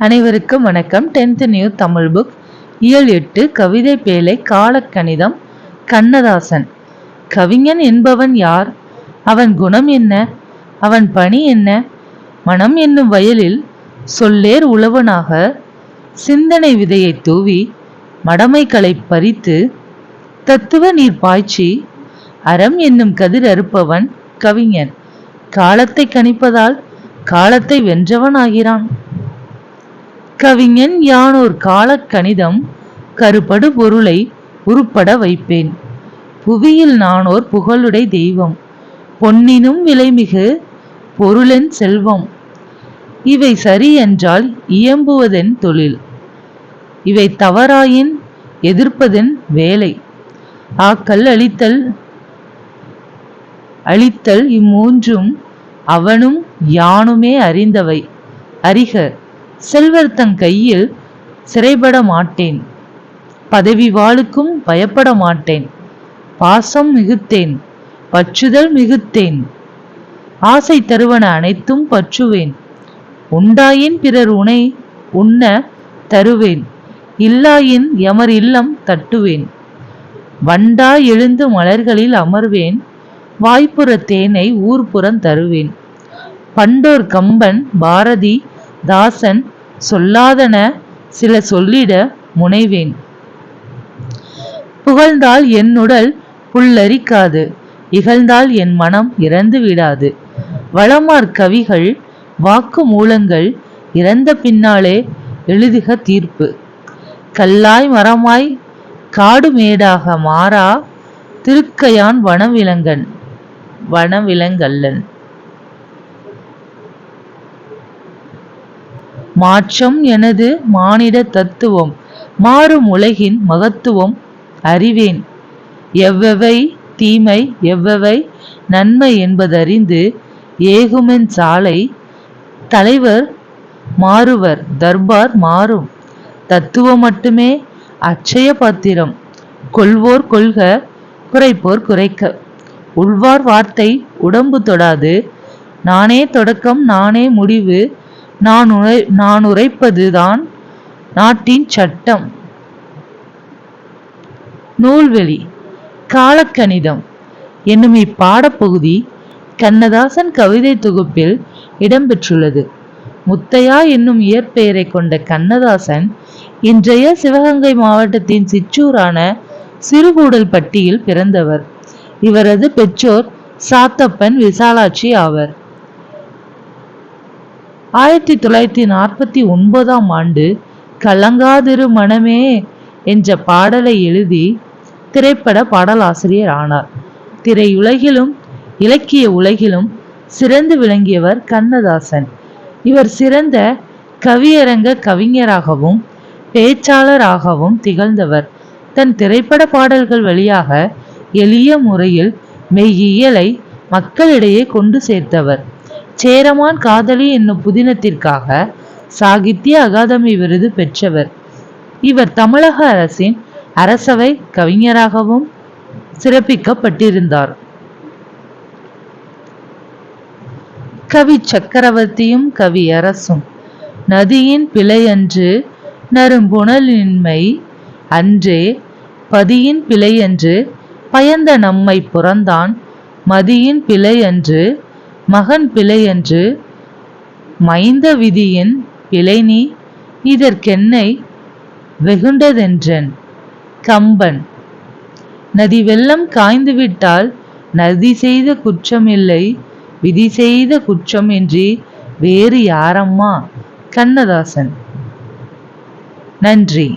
அனைவருக்கும் வணக்கம். Tenth new Tamil book இயல் எட்டு கவிதை பேலை காலக்கணிதம் கண்ணதாசன். கவிஞன் என்பவன் யார்? அவன் குணம் என்ன? அவன் பணி என்ன? மனம் என்னும் வயலில் சொல்லேர் உழவனாக சிந்தனை விதையை தூவி மடமைகளை பறித்து தத்துவ நீர் பாய்ச்சி அறம் என்னும் கதிர் அறுப்பவன் கவிஞன். காலத்தை கணிப்பதால் காலத்தை வென்றவன் ஆகிறான் கவிஞன் யானோர் காலக் கணிதம் கருப்படு பொருளை உருப்பட வைப்பேன். புவியில் நானோர் புகழுடை தெய்வம். பொன்னினும் விலைமிகு பொருளென் செல்வம். இவை சரி என்றால் இயம்புவதென் தொழில். இவை தவறாயின் எதிர்ப்பதென் வேலை. ஆக்கல் அழித்தல் அழித்தல் இம்மூன்றும் அவனும் யானுமே அறிந்தவை. அறிக. செல்வர் தன் கையில் சிறைபட மாட்டேன். பதவி வாளுக்கும் பயப்பட மாட்டேன். பாசம் மிகுத்தேன் பற்றுதல் மிகுத்தேன். ஆசை தருவன அனைத்தும் பற்றுவேன். உண்டாயின் பிறர் உனை உண்ண தருவேன். இல்லாயின் எமர் இல்லம் தட்டுவேன். வண்டா எழுந்து மலர்களில் அமர்வேன். வாய்ப்புற தேனை ஊர்ப்புறம் தருவேன். பண்டோர் கம்பன் பாரதி தாசன் சொல்லாதன சில சொல்லிட முனைவேன். புகழ்ந்தால் என் உடல் புல்லரிக்காது இகழ்ந்தால் என் மனம் இறந்து விடாது. வளமார் கவிகள் வாக்கு மூலங்கள் இறந்த பின்னாலே எழுதுக தீர்ப்பு. கல்லாய் மரமாய் காடு மேடாக மாறா திருக்கையான் வனவிலங்கன் வனவிலங்கல்லன். மாற்றம் எனது மானிட தத்துவம். மாறும் உலகின் மகத்துவம் அறிவேன். எவ்வவை தீமை எவ்வவை நன்மை என்பதறிந்து ஏகுமென் சாலை தலைவர் மாறுவர் தர்பார் மாறும். தத்துவம் மட்டுமே அச்சய பாத்திரம். கொள்வோர் கொள்க குறைப்போர் குறைக்க. உள்வார் வார்த்தை உடம்பு தொடாது. நானே தொடக்கம் நானே முடிவு. நான் உரை நான் உரைப்பதுதான் நாட்டின் சட்டம். நூல்வெளி காலக்கணிதம் என்னும் இப்பாடப்பகுதி கண்ணதாசன் கவிதை தொகுப்பில் இடம்பெற்றுள்ளது. முத்தையா என்னும் இயற்பெயரை கொண்ட கண்ணதாசன் இன்றைய சிவகங்கை மாவட்டத்தின் சிற்றூரான சிறுகூடல் பட்டியில் பிறந்தவர். இவரது பெற்றோர் சாத்தப்பன் விசாலாட்சி ஆவர். ஆயிரத்தி தொள்ளாயிரத்தி நாற்பத்தி ஒன்பதாம் ஆண்டு கலங்காதிரு மனமே என்ற பாடலை எழுதி திரைப்பட பாடலாசிரியர் ஆனார். திரையுலகிலும் இலக்கிய உலகிலும் சிறந்து விளங்கியவர் கண்ணதாசன். இவர் சிறந்த கவியரங்க கவிஞராகவும் பேச்சாளராகவும் திகழ்ந்தவர். தன் திரைப்பட பாடல்கள் வழியாக எளிய முறையில் மெய்யியலை மக்களிடையே கொண்டு சேர்த்தவர். சேரமான் காதலி என்னும் புதினத்திற்காக சாகித்ய அகாதமி விருது பெற்றவர். இவர் தமிழக அரசின் அரசவை கவிஞராகவும் சிறப்பிக்கப்பட்டிருந்தார். கவி சக்கரவர்த்தியும் கவி அரசும் நதியின் பிழையன்று நறும்புணலின்மை அன்றே பதியின் பிழையன்று பயந்த நம்மை புறந்தான் மதியின் பிழையன்று மகன் பிழையன்று மைந்த விதியின் பிழைநீ இதற்கென்னை வெகுண்டதென்றன். கம்பன் நதி வெள்ளம் காய்ந்துவிட்டால் நதி செய்த குற்றமில்லை விதி செய்த குற்றம் இன்றி வேறு யாரம்மா? கண்ணதாசன் நன்றி.